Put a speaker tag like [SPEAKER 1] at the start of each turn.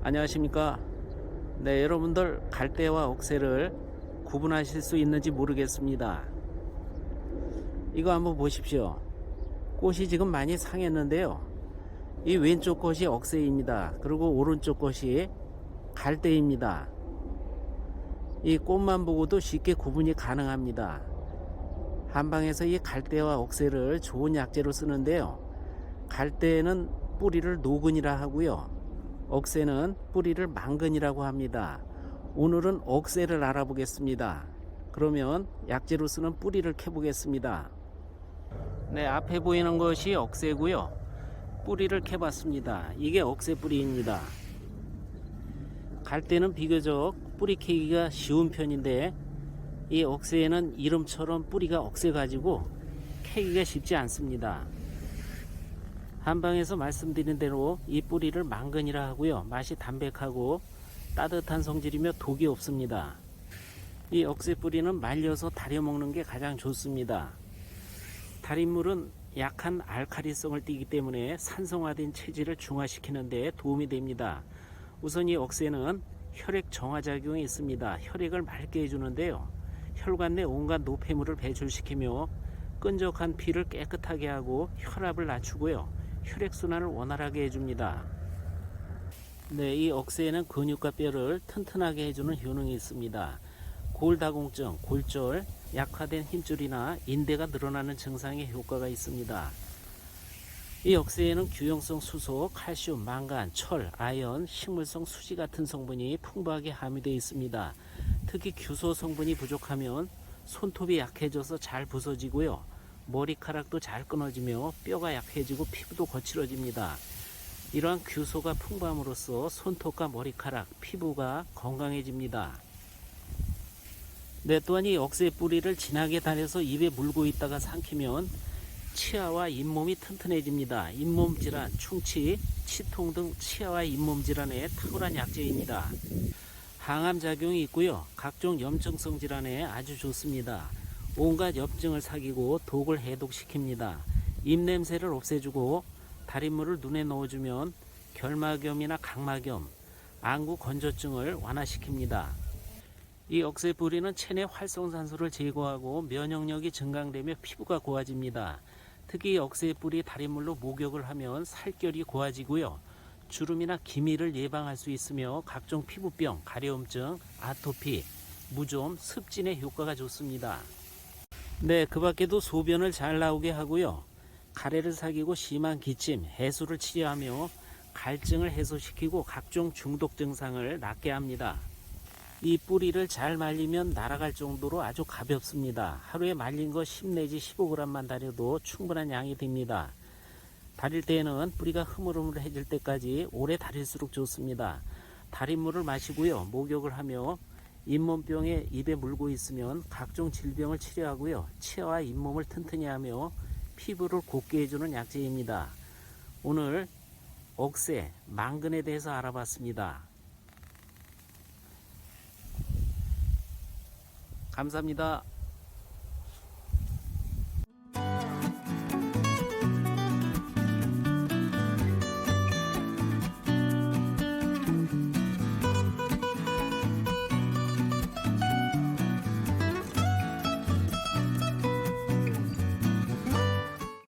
[SPEAKER 1] 안녕하십니까? 네 여러분들 갈대와 억새를 구분하실 수 있는지 모르겠습니다. 이거 한번 보십시오. 꽃이 지금 많이 상했는데요. 이 왼쪽 꽃이 억새입니다. 그리고 오른쪽 꽃이 갈대입니다. 이 꽃만 보고도 쉽게 구분이 가능합니다. 한방에서 이 갈대와 억새를 좋은 약재로 쓰는데요. 갈대는 뿌리를 노근이라 하고요 억새는 뿌리를 망근이라고 합니다. 오늘은 억새를 알아보겠습니다. 그러면 약재로 쓰는 뿌리를 캐보겠습니다. 네, 앞에 보이는 것이 억새고요. 뿌리를 캐봤습니다. 이게 억새 뿌리입니다. 갈 때는 비교적 뿌리 캐기가 쉬운 편인데 이 억새에는 이름처럼 뿌리가 억새 가지고 캐기가 쉽지 않습니다. 한방에서 말씀드린 대로 이 뿌리를 망근이라 하고요. 맛이 담백하고 따뜻한 성질이며 독이 없습니다. 이 억새 뿌리는 말려서 다려 먹는 게 가장 좋습니다. 달인물은 약한 알카리성을 띠기 때문에 산성화된 체질을 중화시키는 데 도움이 됩니다. 우선 이 억새는 혈액 정화 작용이 있습니다. 혈액을 맑게 해주는데요. 혈관 내 온갖 노폐물을 배출시키며 끈적한 피를 깨끗하게 하고 혈압을 낮추고요. 혈액순환을 원활하게 해줍니다. 네, 이 억새에는 근육과 뼈를 튼튼하게 해주는 효능이 있습니다. 골다공증, 골절, 약화된 힘줄이나 인대가 늘어나는 증상에 효과가 있습니다. 이 억새에는 규용성 수소, 칼슘, 망간, 철, 아연, 식물성 수지 같은 성분이 풍부하게 함유되어 있습니다. 특히 규소 성분이 부족하면 손톱이 약해져서 잘 부서지고요. 머리카락도 잘 끊어지며 뼈가 약해지고 피부도 거칠어집니다. 이러한 규소가 풍부함으로써 손톱과 머리카락, 피부가 건강해집니다. 네, 또한 이 억새 뿌리를 진하게 달여서 입에 물고 있다가 삼키면 치아와 잇몸이 튼튼해집니다. 잇몸 질환, 충치, 치통 등 치아와 잇몸 질환에 탁월한 약재입니다. 항암 작용이 있고요. 각종 염증성 질환에 아주 좋습니다. 온갖 염증을 사귀고 독을 해독시킵니다. 입냄새를 없애주고 달인물을 눈에 넣어주면 결막염이나 각막염, 안구 건조증을 완화시킵니다. 이 억새 뿌리는 체내 활성산소를 제거하고 면역력이 증강되며 피부가 고와집니다. 특히 억새 뿌리 달인물로 목욕을 하면 살결이 고와지고요. 주름이나 기미를 예방할 수 있으며 각종 피부병, 가려움증, 아토피, 무좀, 습진에 효과가 좋습니다. 네, 그 밖에도 소변을 잘 나오게 하고요. 가래를 사귀고 심한 기침, 해수를 치료하며 갈증을 해소시키고 각종 중독 증상을 낫게 합니다. 이 뿌리를 잘 말리면 날아갈 정도로 아주 가볍습니다. 하루에 말린 거 10 내지 15g만 달여도 충분한 양이 됩니다. 다릴 때에는 뿌리가 흐물흐물해질 때까지 오래 다릴수록 좋습니다. 달인물을 마시고요. 목욕을 하며 잇몸병에 입에 물고 있으면 각종 질병을 치료하고요. 치아와 잇몸을 튼튼히 하며 피부를 곱게 해주는 약재입니다. 오늘 억새, 망근에 대해서 알아봤습니다. 감사합니다.